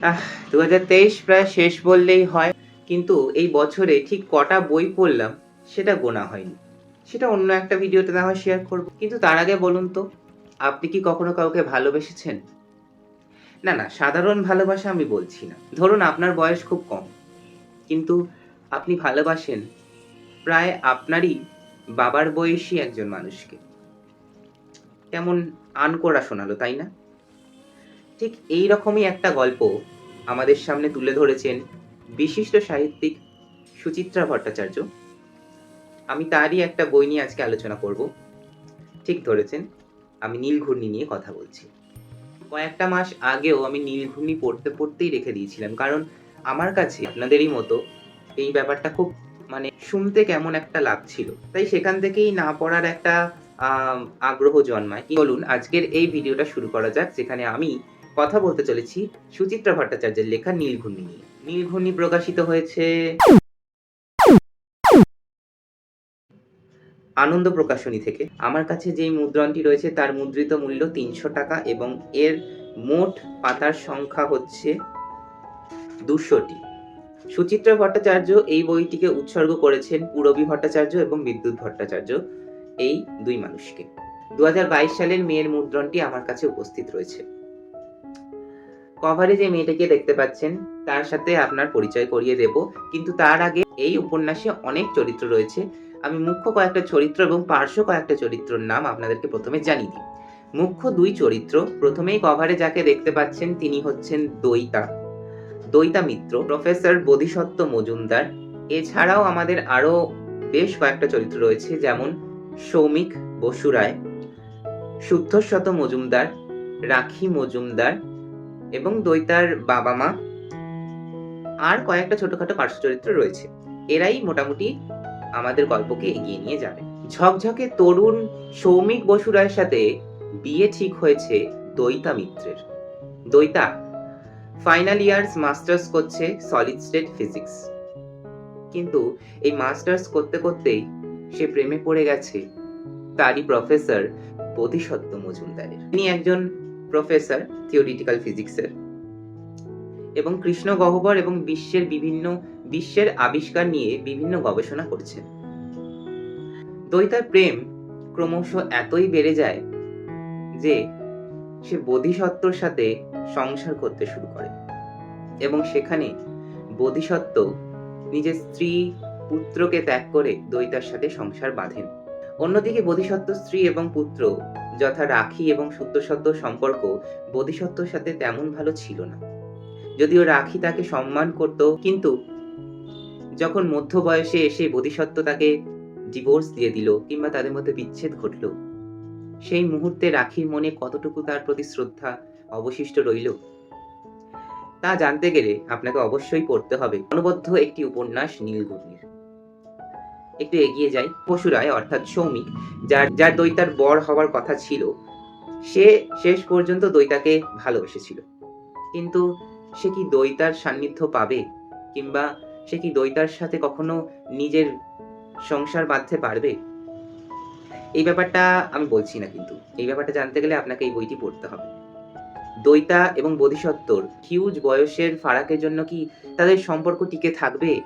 আহ দু হাজার তেইশ প্রায় শেষ বললেই হয়, কিন্তু এই বছরে ঠিক কটা বই পড়লাম, সেটা গোনা হয়নি। সেটা অন্য একটা ভিডিওতে না হয় শেয়ার করব। কিন্তু তার আগে বলুন তো, আপনি কি কখনো কাউকে ভালোবেসেছেন? না না, সাধারণ ভালোবাসা আমি বলছি না। ধরুন আপনার বয়স খুব কম, কিন্তু আপনি ভালোবাসেন প্রায় আপনারই বাবার বয়সী একজন মানুষকে। কেমন আনকোড়া শোনালো, তাই না? ঠিক এই রকমই একটা গল্প আমাদের সামনে তুলে ধরেছেন বিশিষ্ট সাহিত্যিক সুচিত্রা ভট্টাচার্য। আমি তারই একটা বই নিয়ে আজকে আলোচনা করব। ঠিক ধরেছেন, আমি নীলঘূর্ণি নিয়ে কথা বলছি। কয়েকটা মাস আগেও আমি নীলঘূর্ণি পড়তে পড়তেই রেখে দিয়েছিলাম, কারণ আমার কাছে আপনাদেরই মতো এই ব্যাপারটা খুব মানে শুনতে কেমন একটা লাগছিল। তাই সেখান থেকেই না পড়ার একটা আগ্রহ জন্মায়। বলুন, আজকের এই ভিডিওটা শুরু করা যাক, যেখানে আমি কথা বলতে চলেছি সুচিত্রা ভট্টাচার্যের লেখা নীলঘূর্ণি নিয়ে। নীলঘূর্ণি প্রকাশিত হয়েছে আনন্দ প্রকাশনী থেকে। আমার কাছে যেই মুদ্রণটি রয়েছে তার মুদ্রিত মূল্য তিনশো টাকা এবং এর মোট পাতার সংখ্যা হচ্ছে দুশোটি। সুচিত্রা ভট্টাচার্য এই বইটিকে উৎসর্গ করেছেন পূরবী ভট্টাচার্য এবং বিদ্যুৎ ভট্টাচার্য, এই দুই মানুষকে। দু হাজার বাইশ সালের মেয়ের মুদ্রণটি আমার কাছে উপস্থিত রয়েছে। কভারে যে মেয়েটাকে দেখতে পাচ্ছেন, তার সাথে আপনার পরিচয় করিয়ে দেব, কিন্তু তার আগে এই উপন্যাসে অনেক চরিত্র রয়েছে। আমি মুখ্য কয়েকটা চরিত্র এবং পার্শ্ব কয়েকটা চরিত্রের নাম আপনাদেরকে প্রথমে জানিয়ে দিই। মুখ্য দুই চরিত্র, প্রথমেই কভারে যাকে দেখতে পাচ্ছেন, তিনি হচ্ছেন দইতা দইতা মিত্র, প্রফেসর বোধিসত্ত্ব মজুমদার। এছাড়াও আমাদের আরও বেশ কয়েকটা চরিত্র রয়েছে, যেমন সৌমিক বসু রায় শুদ্ধশত মজুমদার, রাখি মজুমদার এবং দৈতার বাবা মা আর কয়েকটা ছোটখাটো পার্শ্ব চরিত্র রয়েছে। এরাই মোটামুটি আমাদের গল্পকে এগিয়ে নিয়ে যাবে। ঝকঝকে তরুণ সৌমিক বসু রায়ের সাথে বিয়ে ঠিক হয়েছে দৈতা মিত্রের। দৈতা ফাইনাল ইয়ার্স মাস্টার্স করছে সলিড স্টেট ফিজিক্স কিন্তু এই মাস্টার্স করতে করতেই সে প্রেমে পড়ে গেছে তারই প্রফেসর বোধিসত্ত্ব মজুমদারের। তিনি একজন প্রফেসর থিওরিটিক্যাল ফিজিক্সের। এবং কৃষ্ণ গহ্বর এবং বিশ্বের বিভিন্ন, বিশ্বের আবিষ্কার নিয়ে বিভিন্ন গবেষণা করছেন দ্বৈতার প্রেম ক্রমশ এতই বেড়ে যায় যে সে বোধিসত্ত্বর সাথে সংসার করতে শুরু করে। এবং সেখানে বোধিসত্ত্ব নিজের স্ত্রী পুত্রকে ত্যাগ করে দ্বৈতার সাথে সংসার বাঁধেন। অন্যদিকে বোধিসত্ত্ব স্ত্রী এবং পুত্র যথা রাখি এবং সত্যসত্য সম্পর্ক বোধিসত্ত্বর সাথে তেমন ভালো ছিল না। যদিও রাখি তাকে সম্মান করত, কিন্তু যখন মধ্য বয়সে এসে বোধিসত্ত্ব তাকে ডিভোর্স দিয়ে দিল কিংবা তাদের মধ্যে বিচ্ছেদ ঘটল, সেই মুহূর্তে রাখির মনে কতটুকু তার প্রতি শ্রদ্ধা অবশিষ্ট রইল, তা জানতে গেলে আপনাকে অবশ্যই পড়তে হবে। অনবদ্য একটি উপন্যাস নীলগুর্ণির। একটু এগিয়ে যাই পশুরায় অর্থাৎ সৌমিক, যার যার দৈতার বর হওয়ার কথা ছিল। সে শেষ পর্যন্ত দৈতাকে ভালোবেসেছিল। কিন্তু সে কি দৈতার সান্নিধ্য পাবে? কিংবা সে কি দৈতার সাথে কখনো নিজের সংসার বাঁধতে পারবে? এই ব্যাপারটা আমি বলছি না কিন্তু। এই ব্যাপারটা জানতে গেলে আপনাকে এই বইটি পড়তে হবে। দৈতা এবং বোধিসত্ত্বর হিউজ বয়সের ফারাকের জন্য কি তাদের সম্পর্ক টিকে থাকবে?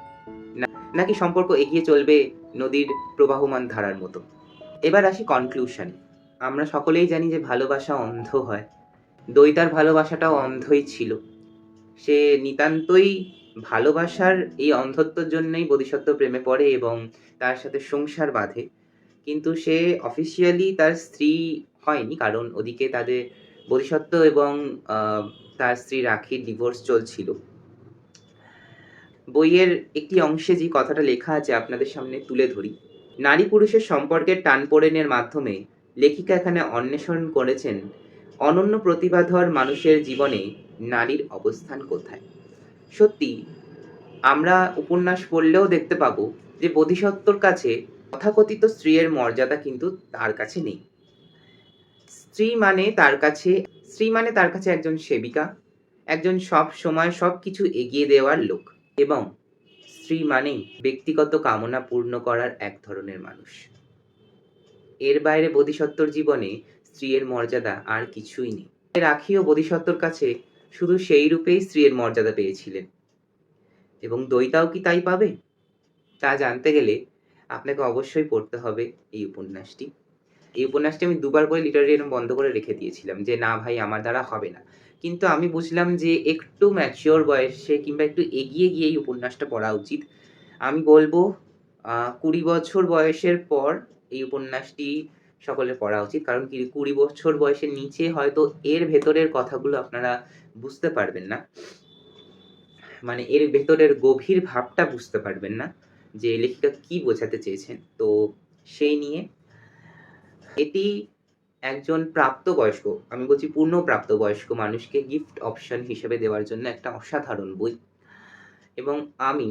নাকি সম্পর্ক এগিয়ে চলবে নদীর প্রবাহমান ধারার মতো? এবার আসি কনক্লুশনে আমরা সকলেই জানি যে ভালোবাসা অন্ধ হয়। দৈতার ভালোবাসাটাও অন্ধই ছিল। সে নিতান্তই ভালোবাসার এই অন্ধত্বর জন্যই বোধিসত্ত্ব প্রেমে পড়ে এবং তার সাথে সংসার বাঁধে। কিন্তু সে অফিসিয়ালি তার স্ত্রী হয়নি, কারণ ওদিকে তাদের বোধিসত্ত্ব এবং তার স্ত্রী রাখির ডিভোর্স চলছিল। বইয়ের একটি অংশে যে কথাটা লেখা আছে আপনাদের সামনে তুলে ধরি। নারী পুরুষের সম্পর্কের টানপোড়েনের মাধ্যমে লেখিকা এখানে অন্বেষণ করেছেন অনন্য প্রতিভাধর মানুষের জীবনে নারীর অবস্থান কোথায়। সত্যি, আমরা উপন্যাস পড়লেও দেখতে পাবো যে বোধিসত্ত্বর কাছে তথাকথিত স্ত্রীর মর্যাদা কিন্তু তার কাছে নেই। স্ত্রী মানে তার কাছে, স্ত্রী মানে তার কাছে একজন সেবিকা, একজন সব সময় সব কিছু এগিয়ে দেওয়ার লোক। এবং স্ত্রী মানেই ব্যক্তিগত কামনা পূর্ণ করার এক ধরনের মানুষ। এর বাইরে বোধিসত্ত্বর জীবনে স্ত্রীর মর্যাদা আর কিছুই নেই। রাখি ও বোধিসত্ত্বর কাছে শুধু সেই রূপেই স্ত্রীর মর্যাদা পেয়েছিলেন। এবং দইতাও কি তাই পাবে? তা জানতে গেলে আপনাকে অবশ্যই পড়তে হবে এই উপন্যাসটি। এই উপন্যাসটি আমি দুবার করে লিটারি এরম বন্ধ করে রেখে দিয়েছিলাম যে, না ভাই, আমার দ্বারা হবে না। কিন্তু আমি বুঝলাম যে একটু ম্যাচিওর বয়সে কিংবা একটু এগিয়ে গিয়ে এই উপন্যাসটা পড়া উচিত। আমি বলব কুড়ি বছর বয়সের পর এই উপন্যাসটি সকলের পড়া উচিত। কারণ কি, কুড়ি বছর বয়সের নিচে হয়তো এর ভেতরের কথাগুলো আপনারা বুঝতে পারবেন না। মানে এর ভেতরের গভীর ভাবটা বুঝতে পারবেন না যে লেখিকা কি বোঝাতে চেয়েছেন। তো সেই নিয়ে এটি একজন প্রাপ্তবয়স্ক, আমি বলছি পূর্ণ প্রাপ্তবয়স্ক মানুষকে গিফট অপশন হিসেবে দেওয়ার জন্য একটা অসাধারণ বই। এবং আমি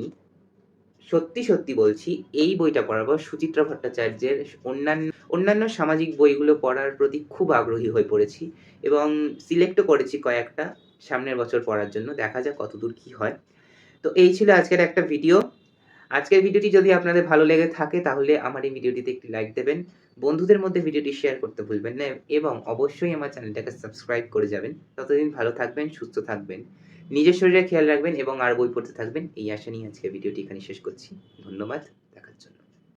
সত্যি সত্যি বলছি, এই বইটা পড়ার পর সুচিত্রা ভট্টাচার্যের অন্যান্য অন্যান্য সামাজিক বইগুলো পড়ার প্রতি খুব আগ্রহী হয়ে পড়েছি এবং সিলেক্টও করেছি কয়েকটা সামনের বছর পড়ার জন্য, দেখা যাক কতদূর কি হয়। তো এই ছিল আজকের একটা ভিডিও আজকের ভিডিওটি যদি আপনাদের ভালো লেগে থাকে, তাহলে আমার এই ভিডিওটিতে একটি লাইক দেবেন। বন্ধুদের মধ্যে ভিডিওটি শেয়ার করতে ভুলবেন না এবং অবশ্যই আমার চ্যানেলটাকে সাবস্ক্রাইব করে যাবেন। ততদিন ভালো থাকবেন, সুস্থ থাকবেন, নিজের শরীরে খেয়াল রাখবেন এবং আর বই পড়তে থাকবেন। এই আশা নিয়ে আজকে ভিডিওটি এখানে শেষ করছি। ধন্যবাদ।